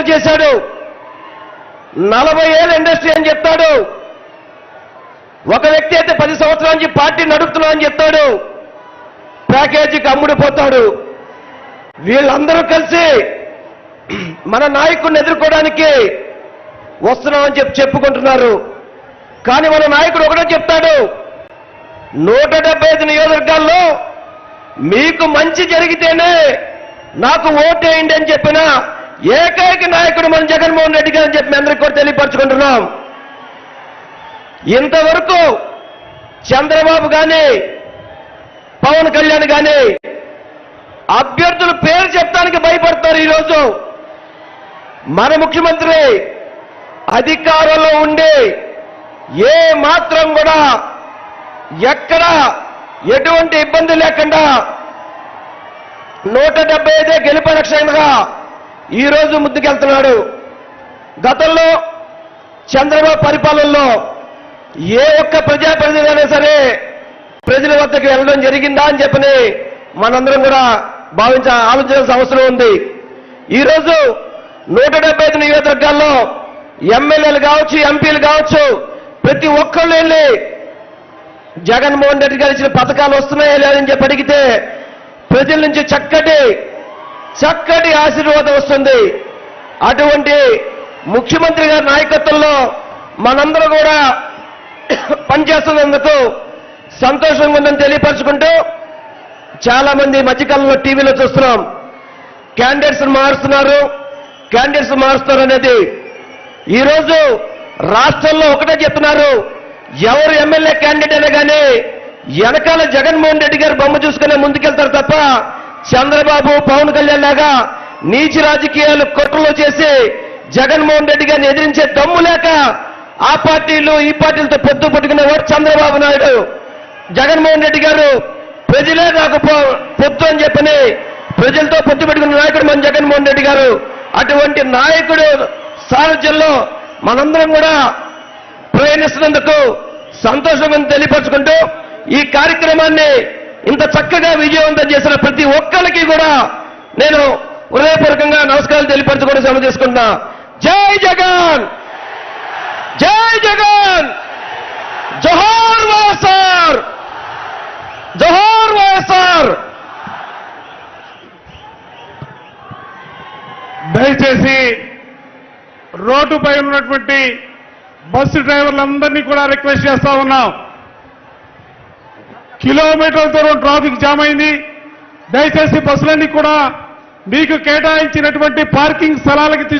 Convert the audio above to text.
ముఖ్యమంత్రి చేశాడు. నలభై ఏళ్ళ ఇండస్ట్రీ అని చెప్తాడు. ఒక వ్యక్తి అయితే పది సంవత్సరాల నుంచి పార్టీ నడుపుతున్నా అని చెప్తాడు. ప్యాకేజీకి అమ్ముడిపోతాడు వీళ్ళందరూ కలిసి మన నాయకుడిని ఎదుర్కోవడానికి వస్తున్నామని చెప్పి చెప్పుకుంటున్నారు. కానీ మన నాయకుడు ఒకటే చెప్తాడు. నూట డెబ్బై ఐదు నియోజకవర్గాల్లో మీకు మంచి జరిగితేనే నాకు ఓటేయండి అని చెప్పిన ఏకైక నాయకుడు మన జగన్మోహన్ రెడ్డి గారు అని చెప్పి అందరికీ కూడా తెలియపరచుకుంటున్నాం. ఇంతవరకు చంద్రబాబు కానీ పవన్ కళ్యాణ్ కానీ అభ్యర్థులు పేరు చెప్తానికి భయపడతారు ఈరోజు. మన ముఖ్యమంత్రి అధికారంలో ఉండి ఏ మాత్రం కూడా ఎక్కడ ఎటువంటి ఇబ్బంది లేకుండా నూట డెబ్బై ఐదే గెలుపు లక్ష్యంగా ఈరోజు ముందుకెళ్తున్నాడు గతంలో చంద్రబాబు పరిపాలనలో ఏ ఒక్క ప్రజాప్రతినిధి సరే ప్రజల వద్దకు వెళ్ళడం జరిగిందా అని చెప్పని మనందరం కూడా భావించ ఆలోచించాల్సిన అవసరం ఉంది. ఈరోజు నూట డెబ్బై ఐదు నియోజకవర్గాల్లో ఎమ్మెల్యేలు కావచ్చు ఎంపీలు కావచ్చు ప్రతి ఒక్కళ్ళు వెళ్ళి జగన్మోహన్ రెడ్డి గారు ఇచ్చిన పథకాలు వస్తున్నాయా లేదని చెప్పి అడిగితే ప్రజల నుంచి చక్కటి చక్కటి ఆశీర్వాదం వస్తుంది. అటువంటి ముఖ్యమంత్రి గారి నాయకత్వంలో మనందరూ కూడా పనిచేస్తున్నందుకు సంతోషంగా ఉందని తెలియపరచుకుంటూ చాలా మంది మధ్యకాలంలో టీవీలో చూస్తున్నాం. క్యాండిడేట్స్ మారుస్తున్నారు. క్యాండిడేట్స్ మారుస్తున్నారు అనేది. ఈరోజు రాష్ట్రంలో ఒకటే చెప్తున్నారు. ఎవరు ఎమ్మెల్యే క్యాండిడేట్ అయినా కానీ వెనకాల జగన్మోహన్ రెడ్డి గారు బొమ్మ చూసుకునే ముందుకెళ్తారు తప్ప చంద్రబాబు పవన్ కళ్యాణ్ లాగా నీచి రాజకీయాలు కుట్రలు చేసి జగన్మోహన్ రెడ్డి గారిని ఎదిరించే దమ్ము లేక ఆ పార్టీలు ఈ పార్టీలతో పొత్తు పట్టుకునేవాడు చంద్రబాబు నాయుడు. జగన్మోహన్ రెడ్డి గారు ప్రజలే నాకు పొత్తు అని చెప్పని ప్రజలతో పొత్తు పెట్టుకున్న నాయకుడు మన జగన్మోహన్ రెడ్డి గారు. అటువంటి నాయకుడు సారథ్యంలో మనందరం కూడా ప్రయాణిస్తున్నందుకు సంతోషం తెలియపరచుకుంటూ ఈ కార్యక్రమాన్ని ఇంత చక్కగా విజయవంతం చేసిన ప్రతి ఒక్కరికి కూడా నేను హృదయపూర్వకంగా నమస్కారాలు తెలియపరచుకోవడం సెలవు తీసుకుంటున్నా. జై జగన్! జై జగన్! జోహార్ వైఎస్ఆర్! జోహార్ వైఎస్ఆర్! దయచేసి రోడ్డుపై ఉన్నటువంటి బస్సు డ్రైవర్లందరినీ కూడా రిక్వెస్ట్ చేస్తా ఉన్నాం. కిలోమీటర్ల దూరం ట్రాఫిక్ జామ్ అయింది. దయచేసి బస్సులన్నీ కూడా మీకు కేటాయించినటువంటి పార్కింగ్ స్థలాలకి తీసుకు